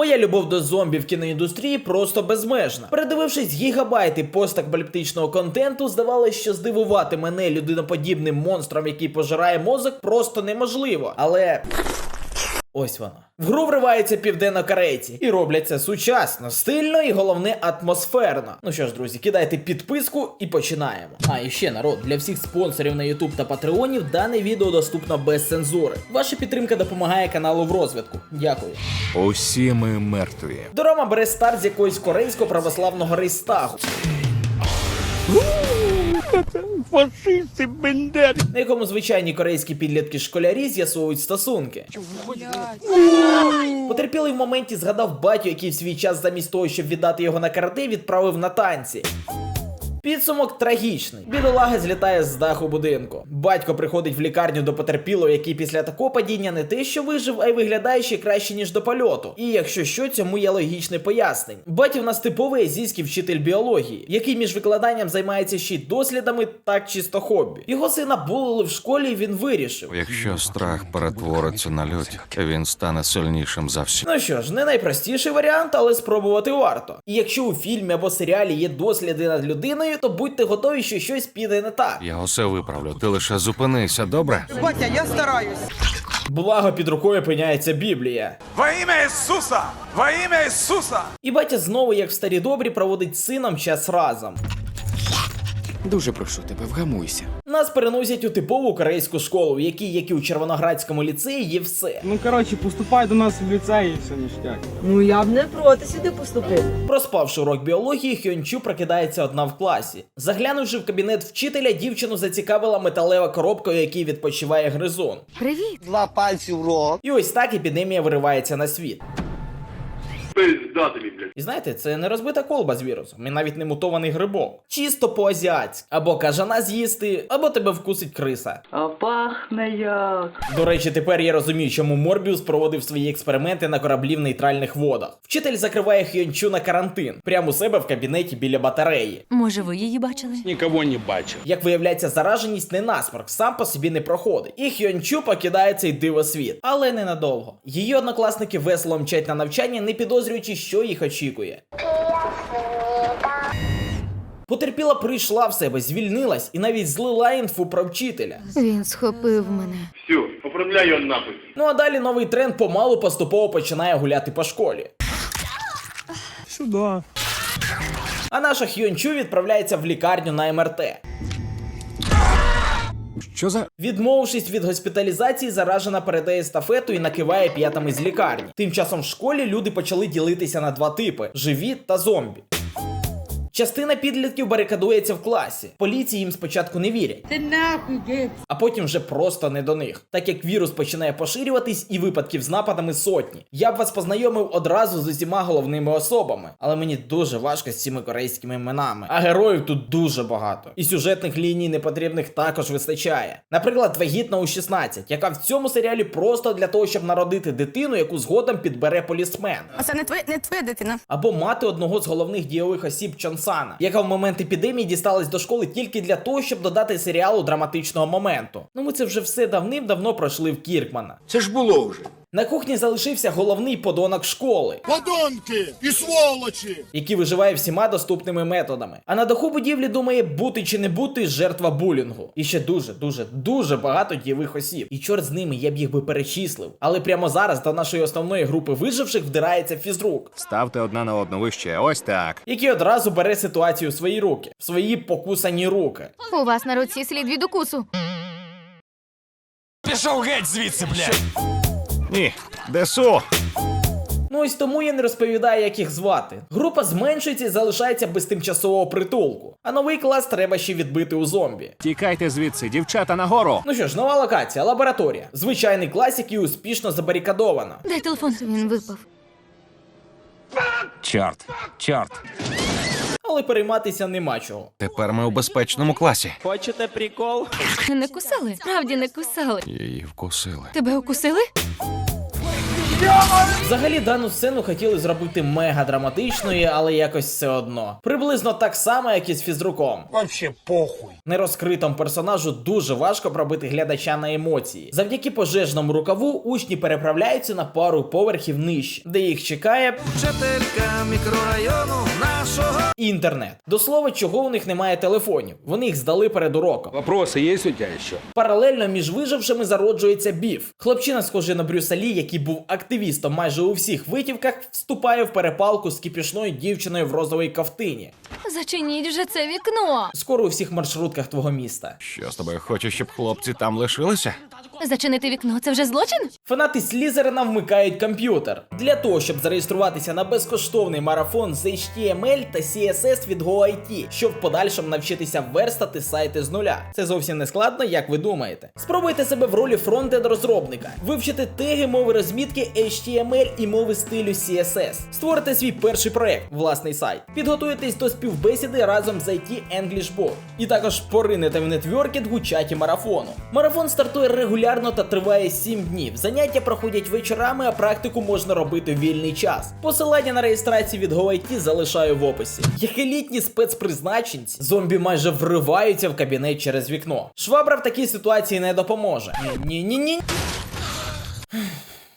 Моя любов до зомбі в кіноіндустрії просто безмежна. Передивившись гігабайти постакапаліптичного контенту, здавалося, що здивувати мене людиноподібним монстром, який пожирає мозок, просто неможливо. Але. Ось воно. В гру вриваються південнокорейці і роблять це сучасно, стильно і головне атмосферно. Ну що ж, друзі, кидайте підписку і починаємо. А і ще народ, для всіх спонсорів на YouTube та Патреонів дане відео доступно без цензури. Ваша підтримка допомагає каналу в розвитку. Дякую. Усі ми мертві. Дорама бере старт з якогось корейського православного рейстагу. Фашисти бендер. на якому звичайні корейські підлітки школярі з'ясовують стосунки. Потерпілий в моменті згадав батю, який в свій час замість того, щоб віддати його на карате, відправив на танці. Підсумок трагічний. Бідолага злітає з даху будинку. Батько приходить в лікарню до потерпілого, який після такого падіння не те, що вижив, а й виглядає ще краще, ніж до польоту. І якщо що, цьому є логічне пояснення. Батя в нас типовий азійський вчитель біології, який між викладанням займається ще й дослідами, так чисто хобі. Його сина булили в школі, і він вирішив. Якщо страх перетвориться на лють, він стане сильнішим за всіх. Ну що ж, не найпростіший варіант, але спробувати варто. І якщо у фільмі або серіалі є досліди над людиною, то будьте готові, що щось піде не так. Я усе виправлю. Ти лише зупинися, добре? Батя, я стараюсь. Благо під рукою опиняється Біблія. Во ім'я Ісуса! Во ім'я Ісуса! І батя знову, як в старі добрі, проводить з сином час разом. Дуже прошу тебе, вгамуйся. Нас переносять у типову корейську школу, в якій, як і у Червоноградському ліцеї, є все. Ну коротше, поступай до нас в ліцей і все ніштяк. Ну я б не проти сюди поступити. Проспавши урок біології, Хьончу прокидається одна в класі. Заглянувши в кабінет вчителя, дівчину зацікавила металева коробка, у якій відпочиває гризун. Привіт! Два пальці в рот. І ось так епідемія виривається на світ. Пизда тобі, блядь. І знаєте, це не розбита колба з вірусом, і навіть не мутований грибок. Чисто по-азіатськи. Або кажана з'їсти, або тебе вкусить криса. А пахне як. До речі, тепер я розумію, чому Морбіус проводив свої експерименти на кораблі в нейтральних водах. Вчитель закриває Хьончу на карантин, прямо у себе в кабінеті біля батареї. Може, ви її бачили? Нікого не бачив. Як виявляється, зараженість не насморк, сам по собі не проходить. І Хьончу покидає цей дивосвіт, але ненадовго. Її однокласники весело мчать на навчання, не підозрюючи, що їх очікує. Потерпіла прийшла в себе, звільнилась і навіть злила інфу про вчителя. Він схопив мене. Все, оформляй його нахуй. Ну а далі новий тренд помалу поступово починає гуляти по школі. Сюди. А наша Хьончу відправляється в лікарню на МРТ. Що за Відмовившись від госпіталізації, заражена передає естафету і накиває п'ятами з лікарні. Тим часом в школі люди почали ділитися на два типи: живі та зомбі. Частина підлітків барикадується в класі. Поліції їм спочатку не вірять. Ти нахуй дід. а потім вже просто не до них, так як вірус починає поширюватись і випадків з нападами сотні. Я б вас познайомив одразу з усіма головними особами, але мені дуже важко з цими корейськими іменами. А героїв тут дуже багато. І сюжетних ліній непотрібних також вистачає. Наприклад, вагітна у 16, яка в цьому серіалі просто для того, щоб народити дитину, яку згодом підбере полісмен. А це не твоя не твоя дитина. Або мати одного з головних дійових осіб Чонсана, яка в момент епідемії дісталась до школи тільки для того, щоб додати серіалу драматичного моменту. Ну ми це вже все давним-давно пройшли в Кіркмана. Це ж було вже. На кухні залишився головний подонок школи, Подонки і сволочі! який виживає всіма доступними методами. А на даху будівлі думає, бути чи не бути жертва булінгу. І ще дуже, дуже, дуже багато дієвих осіб. І чорт з ними я б їх би перечислив. Але прямо зараз до нашої основної групи виживших вдирається фізрук. ставте одна на одну вище. Ось так. який одразу бере ситуацію в свої руки, в свої покусані руки. У вас на руці слід від укусу. Пішов геть звідси, блядь. Ні, десу. Ну ось тому я не розповідаю, як їх звати. Група зменшується і залишається без тимчасового притулку. А новий клас треба ще відбити у зомбі. Тікайте звідси, дівчата нагору. Ну що ж, нова локація, лабораторія. Звичайний клас, який успішно забарикадовано. Дай телефон. Він випав. Чорт, чорт. Але перейматися нема чого. Тепер ми у безпечному класі. Хочете прикол? Не кусали? Справді не кусали. Її вкусили. Тебе укусили? Взагалі дану сцену хотіли зробити мега драматичною, але якось все одно. Приблизно так само, як і з фізруком. Вообще похуй. Нерозкритому персонажу дуже важко пробити глядача на емоції. Завдяки пожежному рукаву учні переправляються на пару поверхів нижче, де їх чекає Вчителька мікрорайону нашого. інтернет. До слова, чого у них немає телефонів. Вони їх здали перед уроком. Вопросы есть у тебя еще? Паралельно між вижившими зароджується біф. Хлопчина, схожий на Брюса Лі, який був активістом майже у всіх витівках, вступає в перепалку з кіпішною дівчиною в розовій ковтині. Зачиніть вже це вікно. Скоро у всіх маршрутках твого міста. Що з тобою хочеш, щоб хлопці там лишилися? Зачинити вікно це вже злочин? Фанати Слізерина вмикають комп'ютер для того, щоб зареєструватися на безкоштовний марафон з HTML та CSS від GoIT, щоб в подальшому навчитися верстати сайти з нуля. Це зовсім не складно, як ви думаєте. Спробуйте себе в ролі фронтенд розробника, вивчити теги мови розмітки HTML і мови стилю CSS. Створите свій перший проект, власний сайт. Підготуйтесь до співбесіди разом з IT English Bot. І також поринете в нетворкінг у чаті марафону. Марафон стартує регулярно та триває 7 днів. Заняття проходять вечорами, а практику можна робити в вільний час. Посилання на реєстрацію від GoIT залишаю в описі. Як елітні спецпризначенці, зомбі майже вриваються в кабінет через вікно. Швабра в такій ситуації не допоможе. Ні, ні, ні.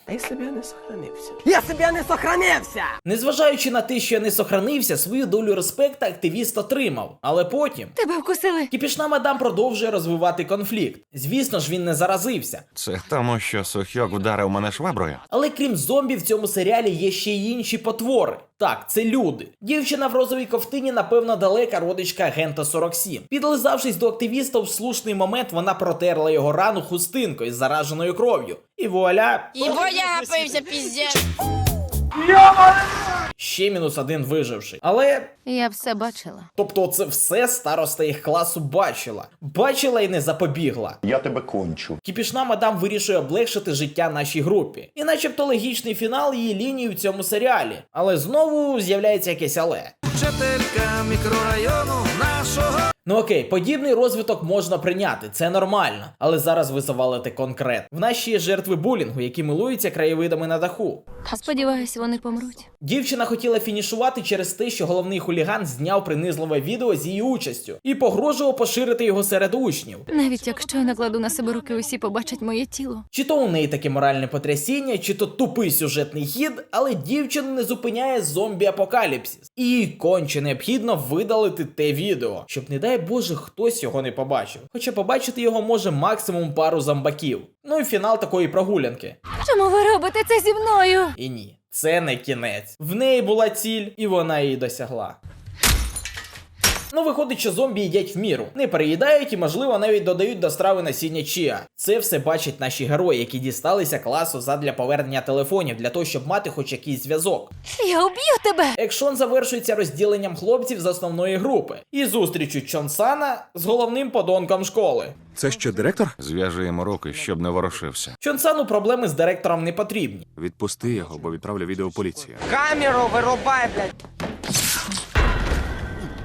Я себе не сохранився. Я себе не сохранився! Незважаючи на те, що я не сохранився, свою долю респекта активіст отримав. Але потім. Тебе вкусили. Кіпішна мадам продовжує розвивати конфлікт. Звісно ж, він не заразився. Це тому, що Сухьок вдарив мене шваброю. Але крім зомбі, в цьому серіалі є ще й інші потвори. Так, це люди. Дівчина в розовій ковтині, напевно, далека родичка агента 47. Підлизавшись до активіста в слушний момент, вона протерла його рану хустинкою з зараженою кров'ю. І вуаля, І бояпився піздець. Ще мінус один виживший. Але Я все бачила. Тобто це все староста їх класу бачила. Бачила і не запобігла. Я тебе кончу. Кіпішна мадам вирішує облегшити життя нашій групі. І начебто логічний фінал її лінії в цьому серіалі. Але знову з'являється якесь але. Вчителька мікрорайону нашого. Ну окей, подібний розвиток можна прийняти, це нормально. Але зараз ви завалите конкрет. В нас ще є жертви булінгу, які милуються краєвидами на даху. Сподіваюсь, вони помруть. Дівчина хотіла фінішувати через те, що головний хуліган зняв принизливе відео з її участю і погрожував поширити його серед учнів. Навіть якщо я накладу на себе руки, усі побачать моє тіло. Чи то у неї таке моральне потрясіння, чи то тупий сюжетний хід, але дівчину не зупиняє зомбі-апокаліпсис. І їй конче необхідно видалити те відео, щоб, не дай Боже, хтось його не побачив. Хоча побачити його може максимум пару зомбаків. Ну і фінал такої прогулянки. Чому ви робите це зі мною? І ні, це не кінець. В неї була ціль, і вона її досягла. Ну, виходить, що зомбі їдять в міру, не переїдають і, можливо, навіть додають до страви насіння чіа. Це все бачать наші герої, які дісталися класу задля повернення телефонів для того, щоб мати хоч якийсь зв'язок. Я уб'ю тебе! Екшон завершується розділенням хлопців з основної групи і зустрічю Чонсана з головним подонком школи. Це що, директор? Зв'яжи йому руки, щоб не ворушився. Чонсану проблеми з директором не потрібні. Відпусти його, бо відправлю відео в поліцію. Камеру вирубай, блядь.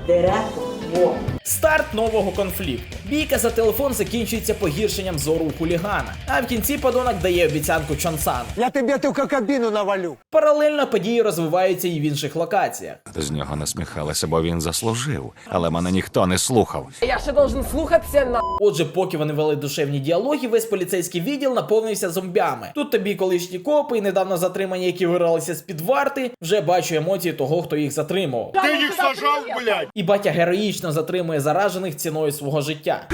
Директор, во. Старт нового конфлікту. Бійка за телефон закінчується погіршенням зору у хулігана. А в кінці подонок дає обіцянку Чонсану. Я тебе тільки кабіну навалю. Паралельно події розвиваються і в інших локаціях. З нього насміхалися, бо він заслужив, але мене ніхто не слухав. Я ще должен слухатися на. Отже, поки вони вели душевні діалоги, весь поліцейський відділ наповнився зомбями. Тут тобі колишні копи і недавно затримані, які виралися з під варти, вже бачу емоції того, хто їх затримував. Ти їх сажав, блядь. І батя героїчно затримує заражених ціною свого життя.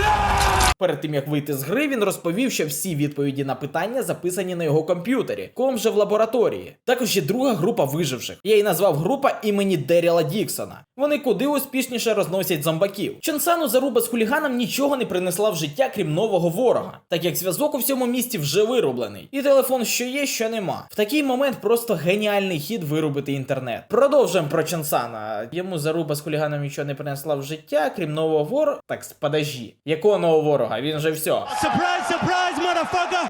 Перед тим як вийти з гри, він розповів, що всі відповіді на питання записані на його комп'ютері, ком же в лабораторії. Також є друга група виживших. Я її назвав група імені Деріла Діксона. Вони куди успішніше розносять зомбаків. Чонсану заруба з хуліганом нічого не принесла в життя, крім нового ворога, так як зв'язок у всьому місті вже вирублений. І телефон, що є, що нема. В такий момент просто геніальний хід вирубити інтернет. Продовжуємо про Чонсана. Йому заруба з хуліганом нічого не принесла в життя, крім нового ворога. Так, подожди. Якого нового ворога? Він же все.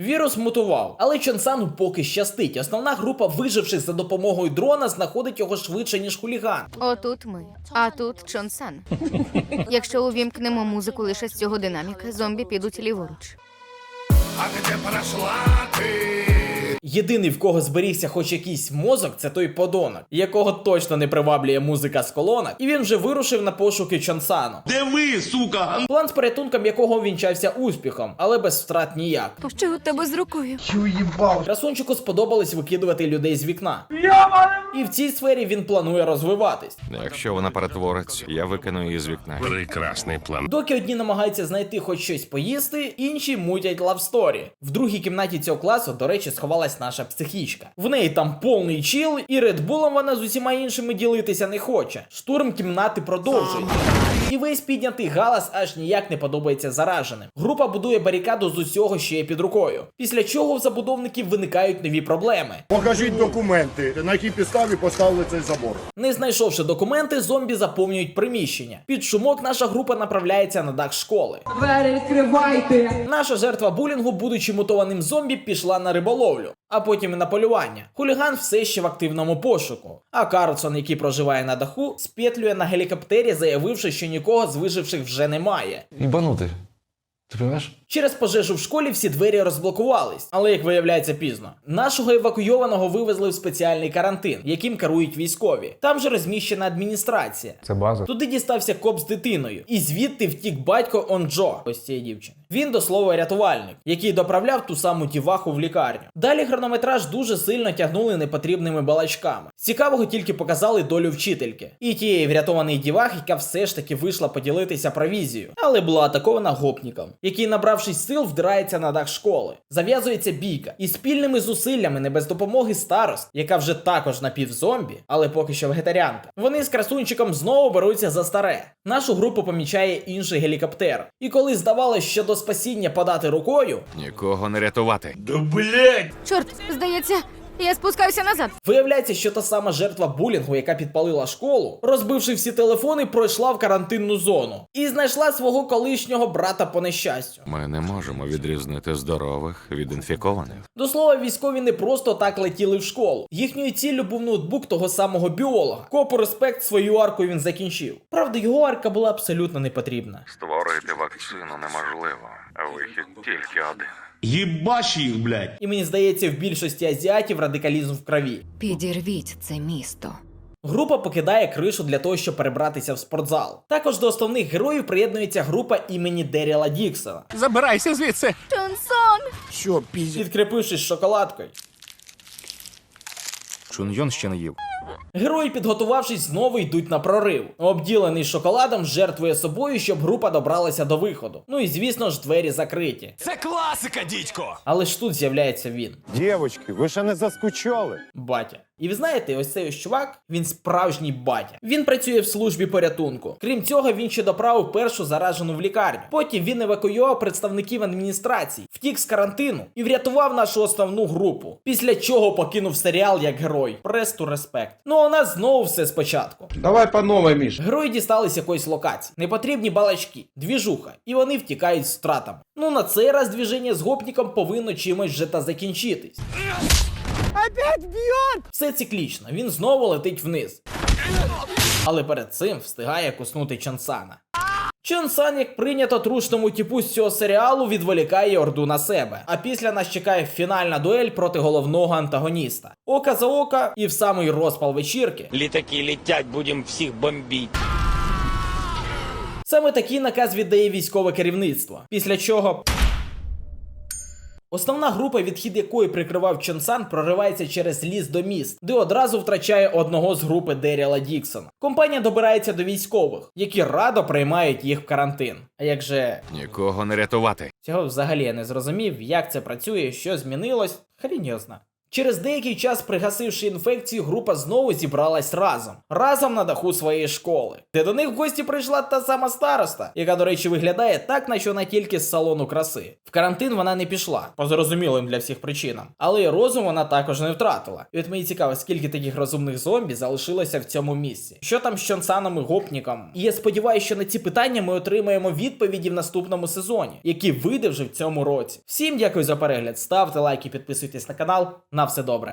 Вірус мутував, але Чонсану поки щастить. Основна група виживших за допомогою дрона знаходить його швидше, ніж хуліган. Отут ми, а тут Чонсан. Якщо увімкнемо музику лише з цього динаміка, зомбі підуть ліворуч. Єдиний, в кого зберігся хоч якийсь мозок, це той подонок, якого точно не приваблює музика з колонок, і він вже вирушив на пошуки Чонсану. Де ви, сука? План з порятунком якого вінчався успіхом, але без втрат ніяк. Що у тебе з рукою? Красунчику сподобалось викидувати людей з вікна. І в цій сфері він планує розвиватись. Якщо вона перетвориться, я викину її з вікна. Прекрасний план. Доки одні намагаються знайти хоч щось поїсти, інші мутять лавсторі. В другій кімнаті цього класу, до речі, сховалась наша психічка. В неї там повний чіл, і редбулом вона з усіма іншими ділитися не хоче. Штурм кімнати продовжується. І весь піднятий галас аж ніяк не подобається зараженим. Група будує барикаду з усього, що є під рукою. Після чого в забудовників виникають нові проблеми. Покажіть документи, на якій підставі поставили цей забор. Не знайшовши документи, зомбі заповнюють приміщення. Під шумок наша група направляється на дах школи. Двері відкривайте! Наша жертва булінгу, будучи мутованим зомбі, пішла на риболовлю, а потім і на полювання. Хуліган все ще в активному пошуку. А Карлсон, який проживає на даху, спетлює на гелікоптері, заявивши, що нікого з виживших вже немає. Ебанутый. Ты понимаешь? Через пожежу в школі всі двері розблокувались, але як виявляється пізно. Нашого евакуйованого вивезли в спеціальний карантин, яким керують військові. Там же розміщена адміністрація. Це база. Туди дістався коп з дитиною, і звідти втік батько Онджо, ось цієї дівчини. Він до слова рятувальник, який доправляв ту саму тіваху в лікарню. Далі хронометраж дуже сильно тягнули непотрібними балачками. Цікавого тільки показали долю вчительки і тієї врятованої дівахи, яка все ж таки вийшла поділитися провізією, але була атакована гопніком, який, набравшись сил, вдирається на дах школи. Зав'язується бійка, і спільними зусиллями, не без допомоги старост, яка вже також напівзомбі, але поки що вегетаріанка. Вони з красунчиком знову беруться за старе. Нашу групу помічає інший гелікоптер. І коли здавалось, що до спасіння подати рукою, Нікого не рятувати. Да блять! Чорт, здається, я спускаюся назад. виявляється, що та сама жертва булінгу, яка підпалила школу, розбивши всі телефони, пройшла в карантинну зону і знайшла свого колишнього брата по нещастю. Ми не можемо відрізнити здорових від інфікованих. До слова, військові не просто так летіли в школу. Їхньою ціллю був ноутбук того самого біолога. Копу респект свою арку він закінчив. Правда, його арка була абсолютно не потрібна. Створити вакцину неможливо, а вихід тільки один. Єбаш їх, блять! І мені здається, в більшості азіатів радикалізм в крові. Підірвіть це місто. Група покидає кришу для того, щоб перебратися в спортзал. Також до основних героїв приєднується група імені Деріла Діксона, Забирайся звідси. Чонсон! Що, пізі? підкріпившись шоколадкою. Чуньйон ще не їв. Герої, підготувавшись, знову йдуть на прорив. Обділений шоколадом жертвує собою, щоб група добралася до виходу. Ну і звісно ж, двері закриті. Це класика, дідько! Але ж тут з'являється він, Дівочки, ви ще не заскучали? батя. І ви знаєте, ось цей ось чувак, він справжній батя. Він працює в службі порятунку. Крім цього, він ще доправив першу заражену в лікарню. Потім він евакуював представників адміністрації, втік з карантину і врятував нашу основну групу. Після чого покинув серіал як герой. Престу респект. Ну а у нас знову все спочатку. Давай по новой, Міш. Герої дістались якоїсь локації, непотрібні балачки, двіжуха, і вони втікають з втратами. Ну на цей раз двіження з гопніком повинно чимось вже та закінчитись. Опять б'єт! Все циклічно, він знову летить вниз. Але перед цим встигає куснути Чансана. Чансан, як прийнято трушному типу з цього серіалу, відволікає орду на себе. А після нас чекає фінальна дуель проти головного антагоніста. Ока за ока і в самий розпал вечірки. Літаки летять, будемо всіх бомбити. Саме такий наказ віддає військове керівництво. Після чого. Основна група, відхід якої прикривав Чонсан, проривається через ліс до міст, де одразу втрачає одного з групи Деріла Діксона. Компанія добирається до військових, які радо приймають їх в карантин. А як же Нікого не рятувати. цього взагалі я не зрозумів, як це працює, що змінилось, хрін його зна. Через деякий час, пригасивши інфекцію, група знову зібралась разом, разом на даху своєї школи, де до них в гості прийшла та сама староста, яка, до речі, виглядає так, наче вона тільки з салону краси. В карантин вона не пішла, по зрозумілим для всіх причинам, але й розум вона також не втратила. І от мені цікаво, скільки таких розумних зомбі залишилося в цьому місці. Що там з Чонсаном і гопніком? І я сподіваюся, що на ці питання ми отримаємо відповіді в наступному сезоні, який вийде вже в цьому році. Всім дякую за перегляд. Ставте лайки, підписуйтесь на канал. На все добре.